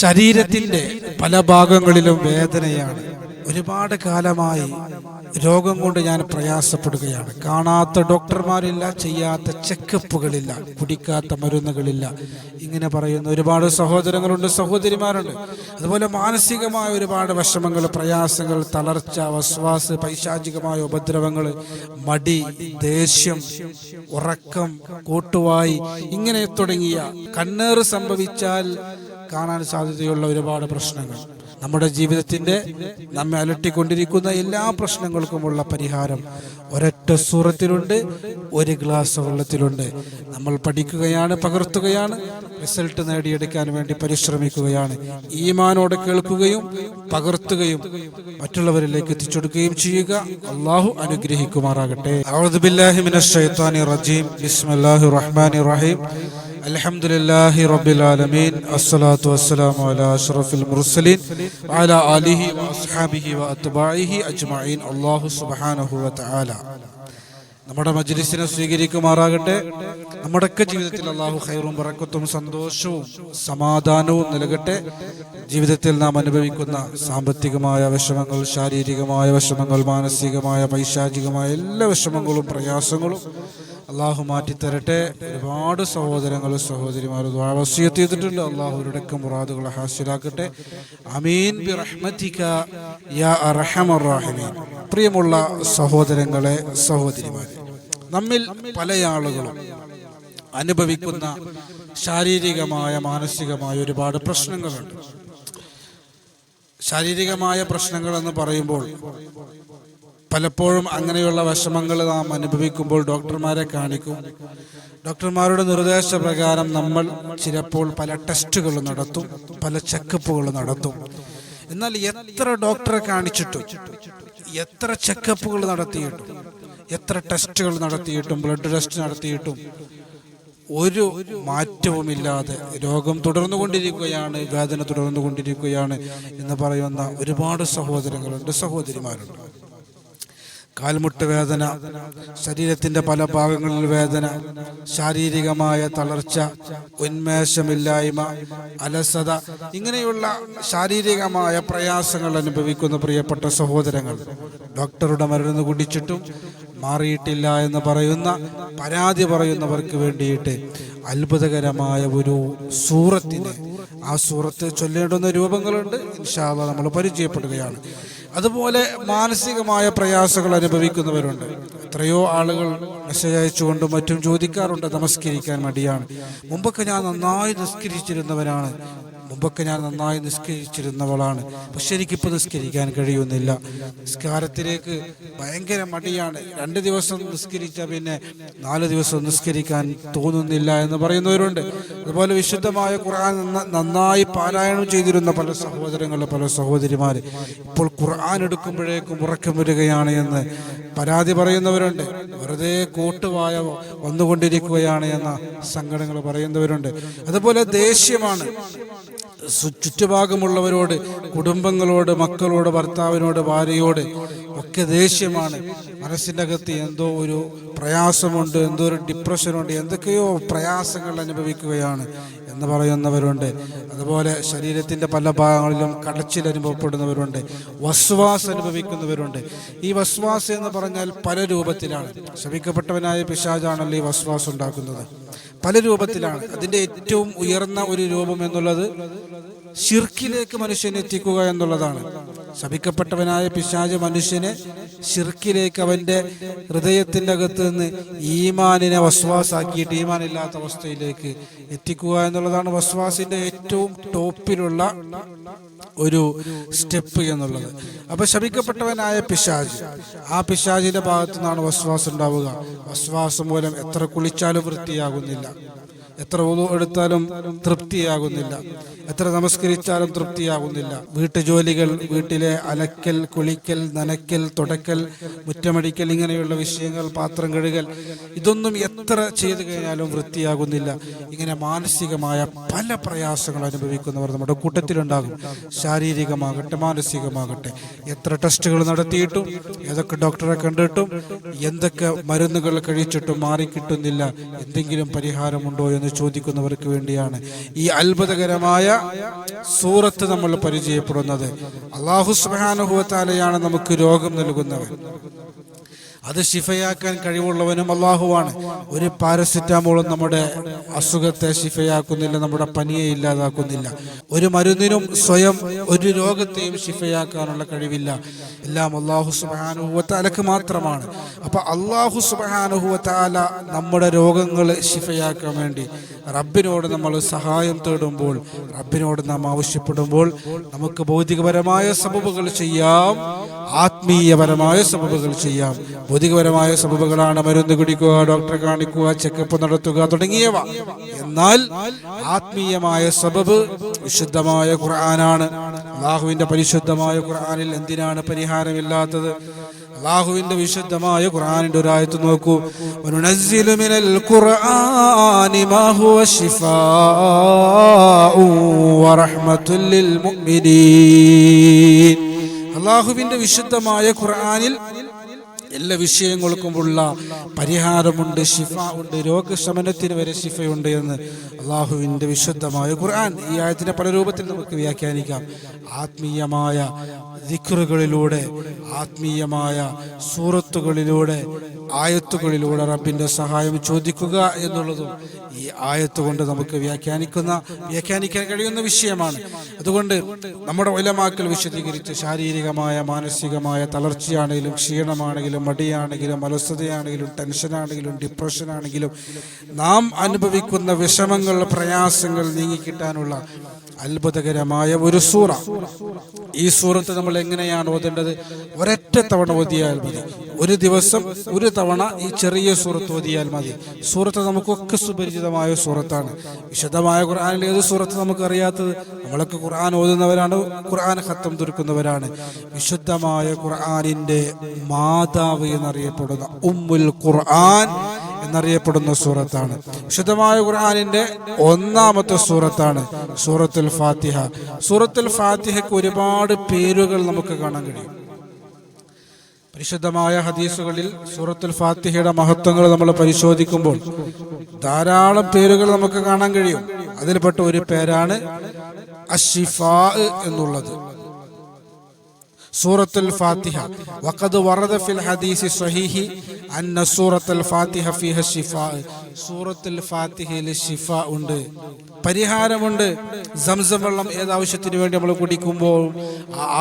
ശരീരത്തിന്റെ പല ഭാഗങ്ങളിലും വേദനയാണ്. ഒരുപാട് കാലമായി രോഗം കൊണ്ട് ഞാൻ പ്രയാസപ്പെടുകയാണ്. കാണാത്ത ഡോക്ടർമാരില്ല ചെയ്യാത്ത ചെക്കപ്പുകളില്ല കുടിക്കാത്ത മരുന്നുകളില്ല. ഇങ്ങനെ പറയുന്ന ഒരുപാട് സഹോദരങ്ങളുണ്ട് സഹോദരിമാരുണ്ട്. അതുപോലെ മാനസികമായ ഒരുപാട് വിഷമങ്ങൾ പ്രയാസങ്ങൾ തളർച്ച വസ്വാസ് പൈശാചികമായ ഉപദ്രവങ്ങൾ മടി ദേഷ്യം ഉറക്കം കൂട്ടുവായി ഇങ്ങനെ തുടങ്ങിയ കണ്ണേറ് സംഭവിച്ചാൽ കാണാൻ സാധ്യതയുള്ള ഒരുപാട് പ്രശ്നങ്ങൾ. നമ്മുടെ ജീവിതത്തിന്റെ നമ്മെ അലട്ടിക്കൊണ്ടിരിക്കുന്ന എല്ലാ പ്രശ്നങ്ങൾക്കുമുള്ള പരിഹാരം ഒരൊറ്റ സൂറത്തിലുണ്ട് ഒരു ഗ്ലാസ് വെള്ളത്തിലുണ്ട്. നമ്മൾ പഠിക്കുകയാണ് പകർത്തുകയാണ് റിസൾട്ട് നേടിയെടുക്കാൻ വേണ്ടി പരിശ്രമിക്കുകയാണ്. ഈമാനോടെ കേൾക്കുകയും പകർത്തുകയും മറ്റുള്ളവരിലേക്ക് എത്തിച്ചെടുക്കുകയും ചെയ്യുക. അള്ളാഹു അനുഗ്രഹിക്കുമാറാകട്ടെ. റഹീം. الحمد لله رب العالمين الصلاة والسلام على أشرف المرسلين وعلى آله وأصحابه وأتباعه أجمعين الله سبحانه وتعالى നമ്മുടെ മജ്ലിസിനെ സ്വീകരിക്കുമാറാകട്ടെ. നമ്മുടെയൊക്കെ ജീവിതത്തിൽ അള്ളാഹു ഹൈറും പറക്കത്തും സന്തോഷവും സമാധാനവും നൽകട്ടെ. ജീവിതത്തിൽ നാം അനുഭവിക്കുന്ന സാമ്പത്തികമായ വിഷമങ്ങൾ ശാരീരികമായ വിഷമങ്ങൾ മാനസികമായ പൈശാചികമായ എല്ലാ വിഷമങ്ങളും പ്രയാസങ്ങളും അള്ളാഹു മാറ്റിത്തരട്ടെ. ഒരുപാട് സഹോദരങ്ങളും സഹോദരിമാരും വസീയത്ത് ചെയ്തിട്ടുണ്ട്. മുറാദുകളെ ഹാസിലാക്കട്ടെ. അമീൻ ബി റഹ്മതിക യാ അർഹമർ പ്രിയമുള്ള സഹോദരങ്ങളെ സഹോദരിമാരെ നമ്മിൽ പല ആളുകളും അനുഭവിക്കുന്ന ശാരീരികമായ മാനസികമായ ഒരുപാട് പ്രശ്നങ്ങളുണ്ട്. ശാരീരികമായ പ്രശ്നങ്ങൾ എന്ന് പറയുമ്പോൾ പലപ്പോഴും അങ്ങനെയുള്ള വിഷമങ്ങൾ നാം അനുഭവിക്കുമ്പോൾ ഡോക്ടർമാരെ കാണിക്കും. ഡോക്ടർമാരുടെ നിർദ്ദേശപ്രകാരം നമ്മൾ ചിലപ്പോൾ പല ടെസ്റ്റുകൾ നടത്തും പല ചെക്കപ്പുകൾ നടത്തും. എന്നാൽ എത്ര ഡോക്ടറെ കാണിച്ചിട്ടും എത്ര ചെക്കപ്പുകൾ നടത്തിയിട്ടും എത്ര ടെസ്റ്റുകൾ നടത്തിയിട്ടും ബ്ലഡ് ടെസ്റ്റ് നടത്തിയിട്ടും ഒരു മാറ്റവുമില്ലാതെ രോഗം തുടർന്നുകൊണ്ടിരിക്കുകയാണ് വേദന തുടർന്നുകൊണ്ടിരിക്കുകയാണ് എന്ന് പറയുന്ന ഒരുപാട് സഹോദരങ്ങളുണ്ട് സഹോദരിമാരുണ്ട്. കാൽമുട്ട് വേദന ശരീരത്തിന്റെ പല ഭാഗങ്ങളിൽ വേദന ശാരീരികമായ തളർച്ച ഉന്മേഷമില്ലായ്മ അലസത ഇങ്ങനെയുള്ള ശാരീരികമായ പ്രയാസങ്ങൾ അനുഭവിക്കുന്ന പ്രിയപ്പെട്ട സഹോദരങ്ങൾ. ഡോക്ടറുടെ മരുന്ന് കുടിച്ചിട്ടും മാറിയിട്ടില്ല എന്ന് പറയുന്ന പരാതി പറയുന്നവർക്ക് വേണ്ടിയിട്ട് അത്ഭുതകരമായ ഒരു സൂറത്തിന് ആ സൂറത്ത് ചൊല്ലേണ്ടുന്ന രൂപങ്ങളുണ്ട്. ഇൻഷാല്ല നമ്മൾ പരിചയപ്പെടുകയാണ്. അതുപോലെ മാനസികമായ പ്രയാസങ്ങൾ അനുഭവിക്കുന്നവരുണ്ട്. എത്രയോ ആളുകൾ മെസ്സേജ് അയച്ചുകൊണ്ടും മറ്റും ചോദിക്കാറുണ്ട് നമസ്കരിക്കാൻ മടിയാണ്. മുമ്പൊക്കെ ഞാൻ നന്നായി നിസ്കരിച്ചിരുന്നവനാണ് മുമ്പൊക്കെ ഞാൻ നന്നായി നിസ്കരിച്ചിരുന്നവളാണ്. പക്ഷെ എനിക്കിപ്പോൾ നിസ്കരിക്കാൻ കഴിയുന്നില്ല. നിസ്കാരത്തിലേക്ക് ഭയങ്കര മടിയാണ്. രണ്ട് ദിവസം നിസ്കരിച്ച പിന്നെ നാല് ദിവസം നിസ്കരിക്കാൻ തോന്നുന്നില്ല എന്ന് പറയുന്നവരുണ്ട്. അതുപോലെ വിശുദ്ധമായ ഖുർആൻ നന്നായി പാരായണം ചെയ്തിരുന്ന പല സഹോദരങ്ങൾ പല സഹോദരിമാർ ഇപ്പോൾ ഖുർആൻ എടുക്കുമ്പോഴേക്കും ഉറക്കം വരികയാണ് എന്ന് പരാതി പറയുന്നവരുണ്ട്. വെറുതെ കൂട്ടുവായ വന്നുകൊണ്ടിരിക്കുകയാണ് എന്ന സങ്കടങ്ങൾ പറയുന്നവരുണ്ട്. അതുപോലെ ദേഷ്യമാണ്. ചുറ്റുഭാഗമുള്ളവരോട് കുടുംബങ്ങളോട് മക്കളോട് ഭർത്താവിനോട് ഭാര്യയോട് ഒക്കെ ദേഷ്യമാണ്. മനസ്സിന്റെ അകത്ത് എന്തോ ഒരു പ്രയാസമുണ്ട് എന്തോ ഒരു ഡിപ്രഷനുണ്ട് എന്തൊക്കെയോ പ്രയാസങ്ങൾ അനുഭവിക്കുകയാണ് എന്ന് പറയുന്നവരുണ്ട്. അതുപോലെ ശരീരത്തിന്റെ പല ഭാഗങ്ങളിലും കടച്ചിൽ അനുഭവപ്പെടുന്നവരുണ്ട് വസ്വാസ് അനുഭവിക്കുന്നവരുണ്ട്. ഈ വസ്വാസ് എന്ന് പറഞ്ഞാൽ പല രൂപത്തിലാണ്. ശമിക്കപ്പെട്ടവനായ പിശാജാണല്ലോ ഈ വസ്വാസ് ഉണ്ടാക്കുന്നത്. പല രൂപത്തിലാണ്. അതിന്റെ ഏറ്റവും ഉയർന്ന ഒരു രൂപം എന്നുള്ളത് ശിർക്കിലേക്ക് മനുഷ്യനെ എത്തിക്കുക എന്നുള്ളതാണ്. ശപിക്കപ്പെട്ടവനായ പിശാജ് മനുഷ്യനെ ശിർക്കിലേക്ക് അവന്റെ ഹൃദയത്തിന്റെ അകത്ത് നിന്ന് ഈമാനിനെ വസ്വാസാക്കിയിട്ട് ഈമാനില്ലാത്ത അവസ്ഥയിലേക്ക് എത്തിക്കുക എന്നുള്ളതാണ് വസ്വാസിന്റെ ഏറ്റവും ടോപ്പിലുള്ള ഒരു സ്റ്റെപ്പ് എന്നുള്ളത്. അപ്പൊ ശപിക്കപ്പെട്ടവനായ പിശാജ് ആ പിശാജിന്റെ ഭാഗത്തു നിന്നാണ് വസ്വാസം ഉണ്ടാവുക. വസ്വാസം മൂലം എത്ര കുളിച്ചാലും വൃത്തിയാകുന്നില്ല. എത്ര ഉളു എടുത്താലും തൃപ്തിയാകുന്നില്ല. എത്ര നമസ്കരിച്ചാലും തൃപ്തിയാകുന്നില്ല. വീട്ടുജോലികൾ വീട്ടിലെ അലക്കൽ കുളിക്കൽ നനയ്ക്കൽ തുടക്കൽ മുറ്റമടിക്കൽ ഇങ്ങനെയുള്ള വിഷയങ്ങൾ പാത്രം കഴുകൽ ഇതൊന്നും എത്ര ചെയ്തു കഴിഞ്ഞാലും വൃത്തിയാകുന്നില്ല. ഇങ്ങനെ മാനസികമായ പല പ്രയാസങ്ങൾ അനുഭവിക്കുന്നവർ നമ്മുടെ കൂട്ടത്തിലുണ്ടാകും. ശാരീരികമാകട്ടെ മാനസികമാകട്ടെ. എത്ര ടെസ്റ്റുകൾ നടത്തിയിട്ടും ഏതൊക്കെ ഡോക്ടറെ കണ്ടിട്ടും എന്തൊക്കെ മരുന്നുകൾ കഴിച്ചിട്ടും മാറിക്കിട്ടുന്നില്ല. എന്തെങ്കിലും പരിഹാരമുണ്ടോ എന്ന് എന്ന് ചോദിക്കുന്നവർക്ക് വേണ്ടിയാണ് ഈ അത്ഭുതകരമായ സൂറത്ത് നമ്മൾ പരിചയപ്പെടുന്നത്. അള്ളാഹു സുബാനുഭവത്താലെയാണ് നമുക്ക് രോഗം നൽകുന്നവൻ അത് ശിഫയാക്കാൻ കഴിവുള്ളവനും അള്ളാഹുവാണ് ഒരു പാരസിറ്റാമോളും നമ്മുടെ അസുഖത്തെ ശിഫയാക്കുന്നില്ല നമ്മുടെ പനിയെ ഇല്ലാതാക്കുന്നില്ല. ഒരു മരുന്നിനും സ്വയം ഒരു രോഗത്തെയും ശിഫയാക്കാനുള്ള കഴിവില്ല. എല്ലാം അള്ളാഹു സുബാനുഹുവത്താലക്ക് മാത്രമാണ്. അപ്പൊ അള്ളാഹു സുബാനുഹുവത്താല നമ്മുടെ രോഗങ്ങൾ ശിഫയാക്കാൻ വേണ്ടി റബ്ബിനോട് നമ്മൾ സഹായം തേടുമ്പോൾ റബ്ബിനോട് നാം ആവശ്യപ്പെടുമ്പോൾ നമുക്ക് ഭൗതികപരമായ സബബുകൾ ചെയ്യാം ആത്മീയപരമായ സബബുകൾ ചെയ്യാം. ഭൗതികപരമായ സബബുകളാണ് മരുന്ന് കുടിക്കുക ഡോക്ടറെ കാണിക്കുക ചെക്കപ്പ് നടത്തുക തുടങ്ങിയവ. എന്നാൽ ആത്മീയമായ സബബ് വിശുദ്ധമായ ഖുർആനാണ്. അള്ളാഹുവിന്റെ പരിശുദ്ധമായ ഖുർആനിൽ എന്തിനാണ് പരിഹാരമില്ലാത്തത്? അള്ളാഹുവിന്റെ വിശുദ്ധമായ ഖുർആനിന്റെ ഒരു ആയത്ത് നോക്കൂ. അള്ളാഹുവിന്റെ വിശുദ്ധമായ ഖുർആനിൽ എല്ലാ വിഷയങ്ങൾക്കുമുള്ള പരിഹാരമുണ്ട് ശിഫ ഉണ്ട് രോഗശമനത്തിന് വരെ ശിഫയുണ്ട് എന്ന് അള്ളാഹുവിന്റെ വിശുദ്ധമായ ഖുർആൻ ഈ ആയത്തിനെ പല രൂപത്തിൽ നമുക്ക് വ്യാഖ്യാനിക്കാം. ആത്മീയമായ ദിക്റുകളിലൂടെ ആത്മീയമായ സൂറത്തുകളിലൂടെ ആയത്തുകളിലൂടെ റബ്ബിന്റെ സഹായം ചോദിക്കുക എന്നുള്ളതും ഈ ആയത്ത് കൊണ്ട് നമുക്ക് വ്യാഖ്യാനിക്കുന്ന വ്യാഖ്യാനിക്കാൻ കഴിയുന്ന വിഷയമാണ്. അതുകൊണ്ട് നമ്മുടെ ഒലമാക്കൽ വിശദീകരിച്ച് ശാരീരികമായ മാനസികമായ തളർച്ചയാണെങ്കിലും ക്ഷീണമാണെങ്കിലും മടിയാണെങ്കിലും അലസതയാണെങ്കിലും ടെൻഷനാണെങ്കിലും ഡിപ്രഷൻ ആണെങ്കിലും നാം അനുഭവിക്കുന്ന വിഷമങ്ങൾ പ്രയാസങ്ങൾ നീങ്ങിക്കിട്ടാനുള്ള അത്ഭുതകരമായ ഒരു സൂറ. ഈ സൂറത്ത് നമ്മൾ എങ്ങനെയാണ് ഓതേണ്ടത്? ഒരൊറ്റ തവണ ഓതിയാൽ മതി. ഒരു ദിവസം ഒരു തവണ ഈ ചെറിയ സൂറത്ത് ഓതിയാൽ മതി. സൂറത്ത് നമുക്കൊക്കെ സുപരിചിതമായ സൂറത്താണ്. വിശദമായ ഖുർആാനിൽ ഏത് സൂറത്ത് നമുക്ക് അറിയാത്തത് നമ്മളൊക്കെ ഖുർആൻ ഓതുന്നവരാണ് ഖുർആൻ ഹത്തം തുറക്കുന്നവരാണ്. വിശുദ്ധമായ ഖുർആാനിന്റെ മാതാവ് എന്നറിയപ്പെടുന്ന ഉമ്മുൽ ഖുർആൻ എന്നറിയപ്പെടുന്ന സൂറത്താണ്. വിശുദ്ധമായ ഖുർആാനിന്റെ ഒന്നാമത്തെ സൂറത്താണ് സൂറത്തുൽ ഫാത്തിഹ. സൂറത്തുൽ ഫാത്തിഹയ്ക്ക് ഒരുപാട് പേരുകൾ നമുക്ക് കാണാൻ കഴിയും. പരിശുദ്ധമായ ഹദീസുകളിൽ സൂറത്തുൽ ഫാത്തിഹയുടെ മഹത്വങ്ങൾ നമ്മൾ പരിശോധിക്കുമ്പോൾ ധാരാളം പേരുകൾ നമുക്ക് കാണാൻ കഴിയും. അതിൽപ്പെട്ട ഒരു പേരാണ് അഷിഫാ എന്നുള്ളത്. സൂറത്തുൽ ഫാത്തിഹ. വഖദ് വറദ ഫിൽ ഹദീസി സ്വഹീഹി അന്ന സൂറത്തുൽ ഫാത്തിഹ ഫിഹ ഷിഫാ സൂറത്തുൽ ഫാത്തിഹയിൽ ഷിഫ ഉണ്ട്. പരിഹാരമുണ്ട്. സംസം വെള്ളം ഏത് ആവശ്യത്തിന് വേണ്ടി നമ്മൾ കുടിക്കുമ്പോൾ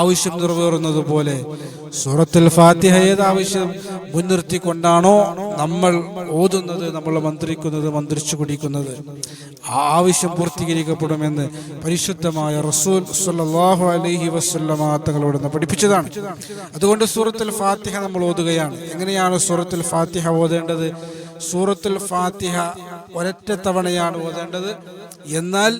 ആവശ്യം നിറവേറുന്നത് പോലെ. സൂറത്തുൽ ഫാത്തിഹ ഏത് ആവശ്യം മുൻനിർത്തിക്കൊണ്ടാണോ നമ്മൾ ഓതുന്നത് നമ്മൾ മന്ത്രിക്കുന്നത് മന്ത്രിച്ചു കുടിക്കുന്നത്. ആവശ്യം പൂർത്തീകരിക്കപ്പെടുമെന്ന് പരിശുദ്ധമായ റസൂൽ സല്ലാഹു അലൈഹി വസല്ലമ തങ്ങളോട് പഠിപ്പിച്ചതാണ്. അതുകൊണ്ട് സൂറത്തുൽ ഫാത്തിഹ നമ്മൾ ഓതുകയാണ്. എങ്ങനെയാണ് സൂറത്തുൽ ഫാത്തിഹ ഓതേണ്ടത്? സൂറത്തുൽ ഫാത്തിഹ ഒരൊറ്റ തവണയാണ് ഓതേണ്ടത്. എന്നാൽ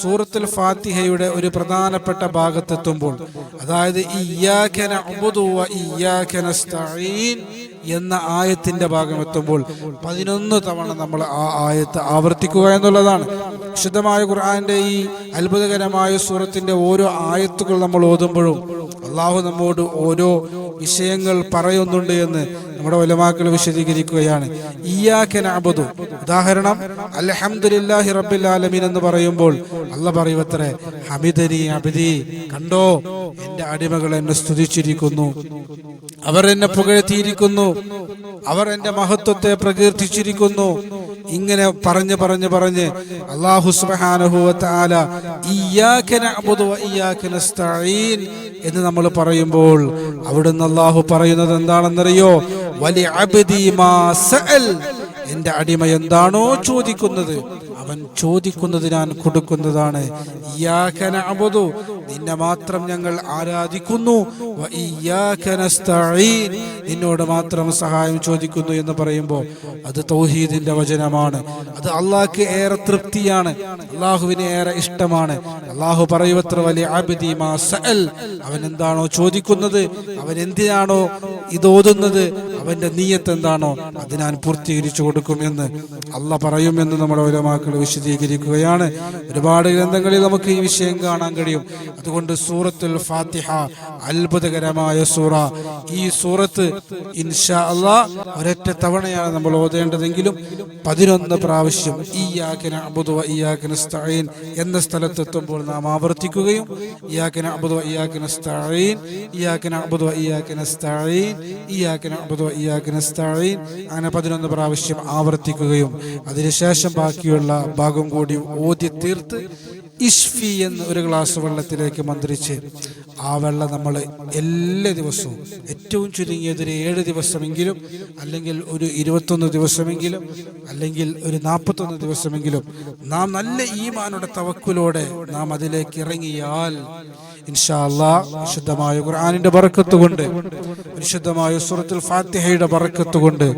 സൂറത്തുൽ ഫാത്തിഹയുടെ ഒരു പ്രധാനപ്പെട്ട ഭാഗത്തെത്തുമ്പോൾ അതായത് ഇയ്യാക നഅ്ബുദു വ ഇയ്യാക നസ്തഈൻ എന്ന ആയത്തിന്റെ ഭാഗം എത്തുമ്പോൾ പതിനൊന്ന് തവണ നമ്മൾ ആ ആയത്ത് ആവർത്തിക്കുക എന്നുള്ളതാണ്. വിശുദ്ധമായ ഖുർആന്റെ ഈ അത്ഭുതകരമായ സൂറത്തിന്റെ ഓരോ ആയത്തുകൾ നമ്മൾ ഓതുമ്പോഴും അള്ളാഹു നമ്മോട് ഓരോ വിഷയങ്ങൾ പറയുന്നുണ്ട് എന്ന് നമ്മുടെ ഒലമാക്കൾ വിശദീകരിക്കുകയാണ്. ഉദാഹരണം അൽഹംദുലില്ലാഹി റബ്ബിൽ ആലമീൻ എന്ന് പറയുമ്പോൾ അല്ല പറയുവത്രേ ഹമിദനി അബിദി കണ്ടോ എന്റെ അടിമകൾ എന്നെ സ്തുതിച്ചിരിക്കുന്നു. അവർ എന്നെ പുകഴ്ത്തിയിരിക്കുന്നു. അവർ എന്റെ മഹത്വത്തെ പ്രകീർത്തിച്ചിരിക്കുന്നു. ഇങ്ങനെ പറഞ്ഞ് പറഞ്ഞ് പറഞ്ഞ് അള്ളാഹു എന്ന് നമ്മൾ പറയുമ്പോൾ അവിടുന്ന് അള്ളാഹു പറയുന്നത് എന്താണെന്നറിയോ? വലി എന്റെ അടിമ എന്താണോ ചോദിക്കുന്നത് അവൻ ചോദിക്കുന്നത് ഞാൻ കൊടുക്കുന്നതാണ്. നിന്നെ മാത്രം ഞങ്ങൾ ആരാധിക്കുന്നു. നിന്നോട് മാത്രം സഹായം ചോദിക്കുന്നു എന്ന് പറയുമ്പോൾ അത് തൗഹീദിന്റെ വചനമാണ്. അത് അള്ളാഹ്ക്ക് ഏറെ തൃപ്തിയാണ് അള്ളാഹുവിന് ഏറെ ഇഷ്ടമാണ്. അള്ളാഹു പറയുവത്ര വലിയ അവൻ എന്താണോ ചോദിക്കുന്നത് അവൻ എന്തിനാണോ ഇത് ഓതുന്നത് അവന്റെ നീയത്ത് എന്താണോ അത് ഞാൻ പൂർത്തീകരിച്ചു കൊടുക്കുമെന്ന് അല്ല പറയുമെന്ന് നമ്മുടെ ഓരോമാക്കൾ വിശദീകരിക്കുകയാണ്. ഒരുപാട് ഗ്രന്ഥങ്ങളിൽ നമുക്ക് ഈ വിഷയം കാണാൻ കഴിയും. അതുകൊണ്ട് സൂറത്തുൽ ഫാത്തിഹ അത്ഭുതകരമായ സൂറ. ഈ സൂറത്ത് ഇൻഷാ അള്ളാ ഒരൊറ്റ തവണയാണ് നമ്മൾ ഓതേണ്ടതെങ്കിലും പതിനൊന്ന് പ്രാവശ്യം ഈയാക്കിന അബുദുവ ഈയാക്കിന സ്തഈൻ എന്ന സ്ഥലത്തെത്തുമ്പോൾ നാം ആവർത്തിക്കുകയും ഇയാക്കിന് അബുദുവ ഇയാക്കിന് സ്തഈൻ ഇയാക്കിന് അബുദ്വ ഇയാക്കിന് അബുദുവ ഈയാക്കിന അങ്ങനെ പതിനൊന്ന് പ്രാവശ്യം ആവർത്തിക്കുകയും അതിനുശേഷം ബാക്കിയുള്ള ഭാഗം കൂടി ഓതി തീർത്ത് ഇഷ്ഫി എന്ന് ഒരു ഗ്ലാസ് വെള്ളത്തിലേക്ക് മന്ത്രിച്ച് ആ വെള്ളം നമ്മൾ എല്ലാ ദിവസവും ഏറ്റവും ചുരുങ്ങിയത് ഒരു ഏഴ് ദിവസമെങ്കിലും അല്ലെങ്കിൽ ഒരു ഇരുപത്തൊന്ന് ദിവസമെങ്കിലും അല്ലെങ്കിൽ ഒരു നാൽപ്പത്തൊന്ന് ദിവസമെങ്കിലും നാം നല്ല ഈമാനുടെ തവക്കുലോടെ നാം അതിലേക്ക് ഇറങ്ങിയാൽ ഇൻഷാല്ലാ വിശുദ്ധമായ ഖുർആാനിന്റെ ബറക്കത്ത് കൊണ്ട് വിശുദ്ധമായ സൂറത്തുൽ ഫാത്തിഹയുടെ ബറക്കത്ത് കൊണ്ട്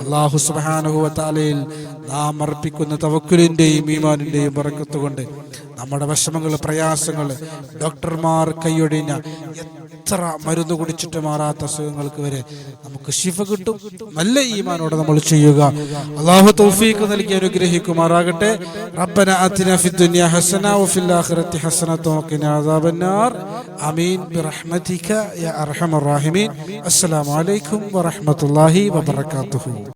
അള്ളാഹു സുബ്ഹാനഹു വ തആലയിൽ നാം അർപ്പിക്കുന്ന തവക്കുലിന്റെയും ഈമാനിന്റെയും ബറക്കത്ത് കൊണ്ട് നമ്മുടെ വിഷമങ്ങൾ പ്രയാസങ്ങൾ ഡോക്ടർമാർ കൈയൊഴിഞ്ഞ എത്ര മരുന്ന് കുടിച്ചിട്ട് മാറാത്ത അസുഖങ്ങൾക്ക് വരെ നമുക്ക് ശിഫ കിട്ടും. നല്ല ഈമാനോടെ നമ്മൾ ചെയ്യുക. അള്ളാഹു തൗഫീഖ് നൽകി അനുഗ്രഹിക്കുമാറാകട്ടെ. റബ്ബന ആതിന ഫി ദുനിയ ഹസന വഫിൽ ആഖിറതി ഹസനത വഖിന അദാബന്നാർ. ആമീൻ. ബിറഹ്മതിക യാ അർഹമർ റഹീമീൻ. അസ്സലാമു അലൈക്കും വറഹ്മത്തുള്ളാഹി